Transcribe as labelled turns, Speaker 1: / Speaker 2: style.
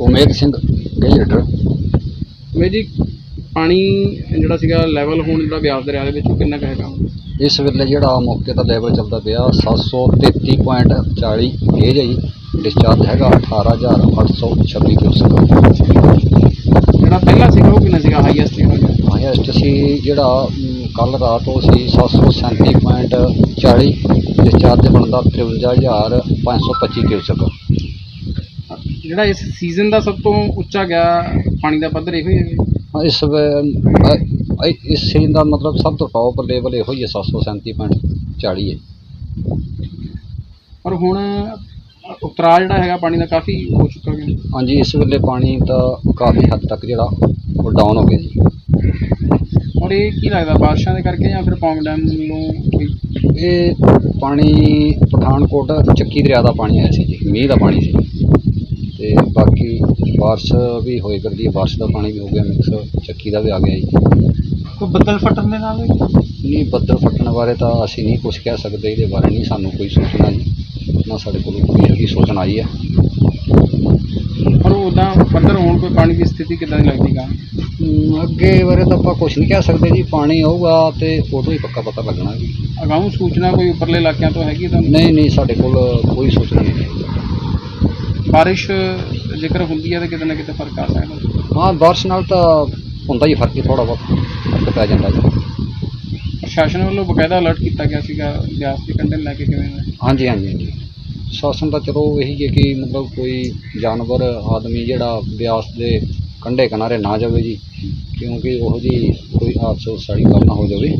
Speaker 1: ਉਮੇਦ ਸਿੰਘ ਗੇਜਰ
Speaker 2: ਮੈਂ ਜੀ ਪਾਣੀ ਜਿਹੜਾ ਸੀਗਾ ਲੈਵਲ ਹੁਣ ਜਿਹੜਾ ਬਿਆਸ ਦਰਿਆ ਦੇ ਵਿੱਚ ਉਹ ਕਿੰਨਾ ਕੁ ਹੈਗਾ?
Speaker 1: ਇਸ ਵੇਲੇ ਜਿਹੜਾ ਮੌਕੇ ਦਾ ਲੈਵਲ ਚੱਲਦਾ ਪਿਆ 733.40 ਗੇਜ ਹੈ ਜੀ। ਡਿਸਚਾਰਜ ਹੈਗਾ 18826 ਕਿਊਸਕ
Speaker 2: ਜਿਹੜਾ ਪਹਿਲਾਂ ਸੀਗਾ ਉਹ ਕਿੰਨਾ ਸੀਗਾ? ਹਾਈਐਸਟ ਸੀਗਾ?
Speaker 1: ਹਾਈਐਸਟ ਸੀ ਜਿਹੜਾ ਕੱਲ ਰਾਤ ਉਹ ਸੀ 737.40 ਡਿਸਚਾਰਜ ਬਣਦਾ 53525 ਕਿਊਸਕ
Speaker 2: ਜਿਹੜਾ ਇਸ ਸੀਜ਼ਨ ਦਾ ਸਭ ਤੋਂ ਉੱਚਾ ਗਿਆ ਪਾਣੀ ਦਾ ਪੱਧਰ ਇਹੋ ਹੀ ਹੈ
Speaker 1: ਹਾਂ, ਇਸ ਵੇ- ਅ- ਇਸ ਸੀਜ਼ਨ ਦਾ ਮਤਲਬ ਸਭ ਤੋਂ ਟੌਪ ਲੈਵਲ ਇਹੋ ਹੀ ਹੈ 737.40 ਹੈ।
Speaker 2: ਪਰ ਹੁਣ ਉਤਰਾਅ ਜਿਹੜਾ ਹੈਗਾ ਪਾਣੀ ਦਾ ਕਾਫੀ ਹੋ ਚੁੱਕਾ ਹੈ
Speaker 1: ਹਾਂਜੀ ਇਸ ਵੇਲੇ ਪਾਣੀ ਤਾਂ ਕਾਫੀ ਹੱਦ ਤੱਕ ਜਿਹੜਾ ਉਹ ਡਾਊਨ ਹੋ ਗਿਆ ਜੀ।
Speaker 2: ਔਰ ਇਹ ਕੀ ਲੱਗਦਾ ਬਾਰਿਸ਼ਾਂ ਦੇ ਕਰਕੇ ਜਾਂ ਫਿਰ ਪੌਂਗ ਡੈਮ ਨੂੰ ਕੋਈ
Speaker 1: ਇਹ ਪਾਣੀ ਪਠਾਨਕੋਟ ਚੱਕੀ ਦਰਿਆ ਦਾ ਪਾਣੀ ਆਇਆ ਸੀ ਜੀ ਮੀਂਹ ਦਾ ਪਾਣੀ ਸੀ। ਤੇ ਬਾਕੀ ਬਾਰਿਸ਼ ਵੀ ਹੋਈ ਕਰਦੀ ਹੈ ਬਾਰਿਸ਼ ਦਾ ਪਾਣੀ ਵੀ ਹੋ ਗਿਆ ਮਿਕਸ ਚੱਕੀ ਦਾ ਵੀ ਆ ਗਿਆ ਜੀ।
Speaker 2: ਕੋਈ ਬੱਦਲ ਫਟਣ ਦੇ ਨਾਲ
Speaker 1: ਨਹੀਂ ਬੱਦਲ ਫਟਣ ਬਾਰੇ ਤਾਂ ਅਸੀਂ ਨਹੀਂ ਕੁਝ ਕਹਿ ਸਕਦੇ ਇਹਦੇ ਬਾਰੇ ਨਹੀਂ ਸਾਨੂੰ ਕੋਈ ਸੂਚਨਾ ਜੀ ਨਾ ਸਾਡੇ ਕੋਲ ਕੋਈ ਇਹਦੀ ਸੂਚਨਾ ਆਈ ਹੈ।
Speaker 2: ਪਰ ਉਦਾਂ ਪੱਧਰ ਹੋਣ ਕੋਈ ਪਾਣੀ ਦੀ ਸਥਿਤੀ ਕਿਦਾਂ ਦੀ ਲੱਗਦੀ ਗਾ?
Speaker 1: ਅੱਗੇ ਬਾਰੇ ਤਾਂ ਆਪਾਂ ਕੁਝ ਨਹੀਂ ਕਹਿ ਸਕਦੇ ਜੀ ਪਾਣੀ ਆਊਗਾ ਤੇ ਉਦੋਂ ਹੀ ਪੱਕਾ ਪਤਾ ਲੱਗਣਾ ਜੀ।
Speaker 2: ਅਗਾਊਂ ਸੂਚਨਾ ਕੋਈ ਉੱਪਰਲੇ ਇਲਾਕਿਆਂ ਤੋਂ ਹੈਗੀ ਤੁਹਾਨੂੰ?
Speaker 1: ਨਹੀਂ ਨਹੀਂ ਸਾਡੇ ਕੋਲ ਕੋਈ ਸੂਚਨਾ ਨਹੀਂ
Speaker 2: ਬਾਰਿਸ਼ ਜੇਕਰ ਹੁੰਦੀ ਹੈ ਤਾਂ ਕਿਤੇ ਨਾ ਕਿਤੇ ਫ਼ਰਕ ਆ ਸਕਦਾ।
Speaker 1: ਹਾਂ ਬਾਰਿਸ਼ ਨਾਲ ਤਾਂ ਹੁੰਦਾ ਹੀ ਫ਼ਰਕ ਹੀ ਥੋੜਾ ਬਹੁਤ ਫ਼ਰਕ ਪੈ ਜਾਂਦਾ ਜੀ।
Speaker 2: ਪ੍ਰਸ਼ਾਸਨ ਵੱਲੋਂ ਬਕਾਇਦਾ ਅਲਰਟ ਕੀਤਾ ਗਿਆ ਸੀਗਾ ਬਿਆਸ ਦੇ ਕੰਢੇ ਨੂੰ ਲੈ ਕੇ ਕਿਵੇਂ ਦਾ
Speaker 1: ਹਾਂਜੀ ਹਾਂਜੀ ਹਾਂਜੀ। ਸ਼ਾਸਨ ਤਾਂ ਚਲੋ ਇਹੀ ਹੈ ਕਿ ਮਤਲਬ ਕੋਈ ਜਾਨਵਰ ਆਦਮੀ ਜਿਹੜਾ ਬਿਆਸ ਦੇ ਕੰਢੇ ਕਿਨਾਰੇ ਨਾ ਜਾਵੇ ਜੀ ਕਿਉਂਕਿ ਉਹੋ ਜੀ ਕੋਈ ਹਾਦਸਾ ਸਾੜੀ ਗੱਲ ਨਾ ਹੋ ਜਾਵੇ।